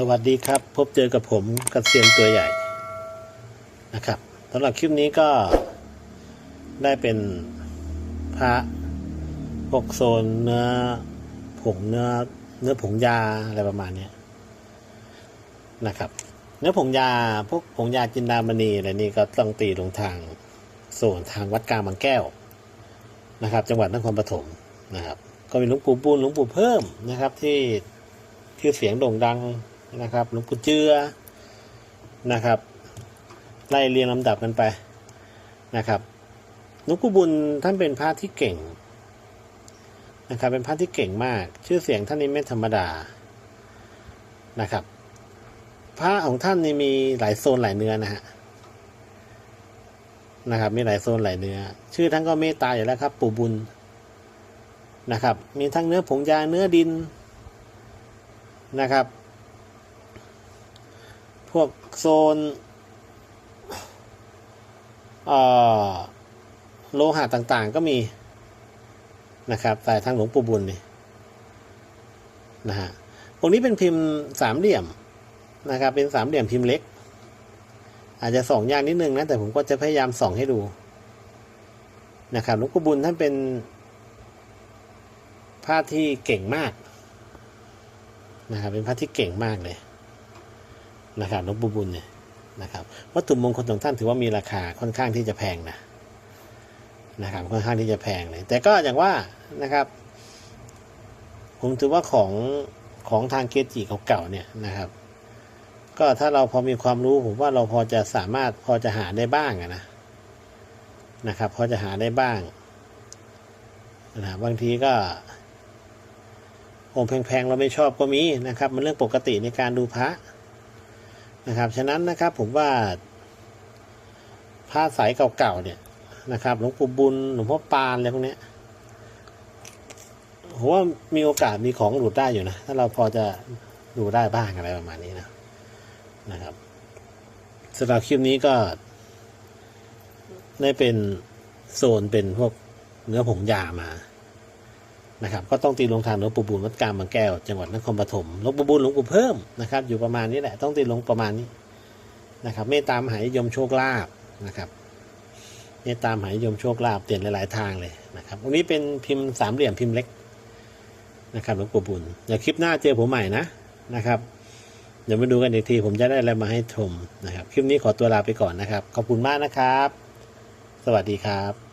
สวัสดีครับ พบเจอกับผมกเกษียนตัวใหญ่นะครับสำหรับคลิปนี้ก็ได้เป็นพระพวกโซนเนื้อผงเนื้อเนื้อผงยาอะไรประมาณนี้นะครับ เนื้อผงยาพวกผงยาจินดามณีอะไรนี่ก็ต้องตีลงทางโซนทางวัดกลางบางแก้วนะครับ จังหวัดนครปฐมนะครับ ก็มีหลวงปู่ปูนหลวงปู่เพิ่มนะครับที่ชื่อเสียงโด่งดัง นะครับหลวงปู่เจือนะครับไล่เรียงลำดับกันไปนะครับหลวงปู่บุญท่านเป็นพระที่เก่งนะครับเป็นพระที่เก่งมาก ชื่อเสียงท่านนี้ไม่ธรรมดานะครับพระของท่านนี่มีหลายโซนหลายเนื้อนะฮะนะครับมีหลายโซนหลายเนื้อ ชื่อท่านก็เมตตาอยู่แล้วครับ ปู่บุญนะครับ มีทั้งเนื้อผงยาเนื้อดินนะครับ วกโซนโลหะต่างๆก็มีนะครับแต่ทางหลวงปู่บุญนี่นะฮะพวกนี้เป็นพิมพ์สามเหลี่ยมนะครับ เป็นสามเหลี่ยมพิมพ์เล็ก อาจจะส่องยากนิดนึงนะ แต่ผมก็จะพยายามส่องให้ดูนะครับหลวงปู่บุญท่านเป็นพระที่เก่งมากนะครับเป็นพระที่เก่งมากเลย นะครับหลวงปู่บุญเนี่ยนะครับวัตถุมงคลของท่านถือว่ามีราคาค่อนข้างที่จะแพงนะนะครับค่อนข้างที่จะแพงเลย แต่ก็อย่างว่านะครับ ผมถือว่าของของทางเกจิเก่าๆเนี่ยนะครับ ก็ถ้าเราพอมีความรู้ผมว่าเราพอจะสามารถพอจะหาได้บ้างนะนะครับ พอจะหาได้บ้างนะบางทีก็องค์แพงๆเราไม่ชอบก็มีนะครับ มันเรื่องปกติในการดูพระ นะครับ ฉะนั้นนะครับผมว่าผ้าสายเก่าๆเนี่ยนะครับหลวงปู่บุญหลวงพ่อปานอะไรพวกนี้ผมว่ามีโอกาสมีของหลุดได้อยู่นะ ถ้าเราพอจะดูได้บ้างอะไรประมาณนี้นะนะครับสำหรับคลิปนี้ก็ ได้เป็นโซนเป็นพวกเนื้อผงยามา นะครับก็ต้องตีลงทางหลวงปู่บุญวัดกลางบางแก้วจังหวัดนครปฐมหลวงปู่บุญหลวงปู่เพิ่มนะครับ อยู่ประมาณนี้แหละต้องตีลงประมาณนี้นะครับเมตตามหานิยมโชคลาภนะครับเมตตามหานิยมโชคลาภเปลี่ยนหลาย ๆ ทางเลยนะครับวันนี้เป็นพิมพ์สามเหลี่ยมพิมพ์เล็กนะครับหลวงปู่บุญเดี๋ยวคลิปหน้าเจอผมใหม่นะนะครับ เดี๋ยวมาดูกันอีกทีผมจะได้อะไรมาให้ชมนะครับ คลิปนี้ขอตัวลาไปก่อนนะครับ ขอบคุณมากนะครับ สวัสดีครับ